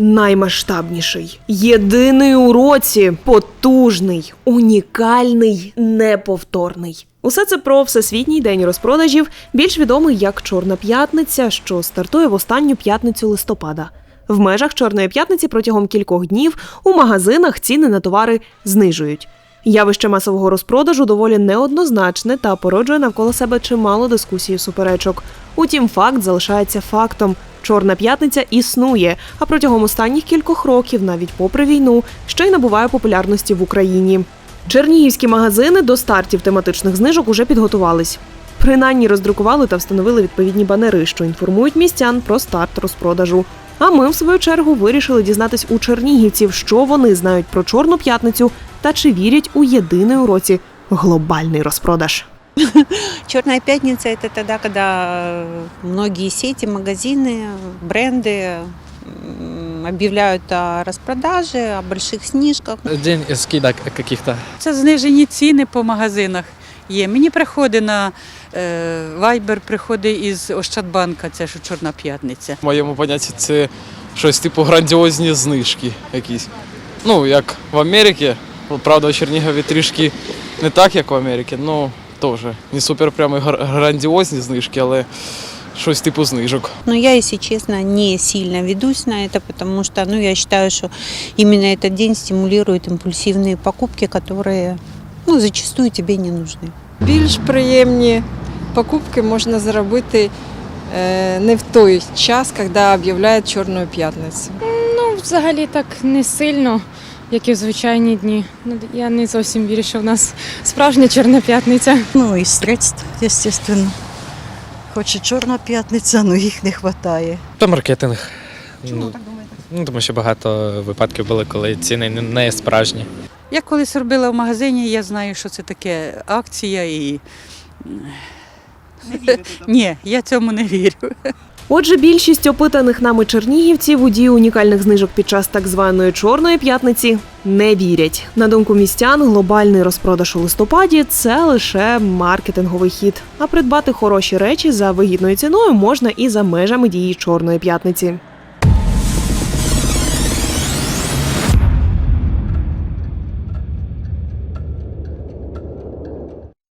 Наймасштабніший, єдиний у році, потужний, унікальний, неповторний. Усе це про всесвітній день розпродажів, більш відомий як Чорна п'ятниця, що стартує в останню п'ятницю листопада. В межах Чорної п'ятниці протягом кількох днів у магазинах ціни на товари знижують. Явище масового розпродажу доволі неоднозначне та породжує навколо себе чимало дискусій і суперечок. Утім, факт залишається фактом. Чорна п'ятниця існує, а протягом останніх кількох років, навіть попри війну, ще й набуває популярності в Україні. Чернігівські магазини до стартів тематичних знижок уже підготувались. Принаймні роздрукували та встановили відповідні банери, що інформують містян про старт розпродажу. А ми, в свою чергу, вирішили дізнатись у чернігівців, що вони знають про Чорну п'ятницю та чи вірять у єдиний у році глобальний розпродаж. Черная пятница это тогда, когда многие сети, магазины, бренды м, объявляют о распродаже, о больших снижках. День скидок каких-то. Це знижені ціни по магазинах є. Мені приходить на е, Viber, приходить із Ощадбанка, це що Чорна п'ятниця. В моєму понятті це щось типу грандіозні знижки якісь. Ну, як в Америці. Правда, у Чернігові трішки не так, як в Америці, ну теж. Не супер прямо гр- грандіозні знижки, але щось типу знижок. Но я, если честно, не сильно ведусь на это, потому что ну, я считаю, что именно этот день стимулирует импульсивные покупки, которые ну, зачастую тебе не нужны. більш приємні покупки можна зробити е, не в той час, коли об'являють Чорну п'ятницю. Ну, взагалі так не сильно, як і в звичайні дні. Ну, Я не зовсім вірю, що в нас справжня чорна п'ятниця. Ну і средств, естественно. Хоч і чорна п'ятниця, але їх не вистачає. Та маркетинг. Чому так думаєте? Ну, тому що багато випадків були, коли ціни не- не справжні. Я колись робила в магазині, я знаю, що це таке акція і. Ні, я цьому не вірю. Отже, більшість опитаних нами чернігівців у дію унікальних знижок під час так званої чорної п'ятниці не вірять. На думку містян, глобальний розпродаж у листопаді це лише маркетинговий хід. А придбати хороші речі за вигідною ціною можна і за межами дії чорної п'ятниці.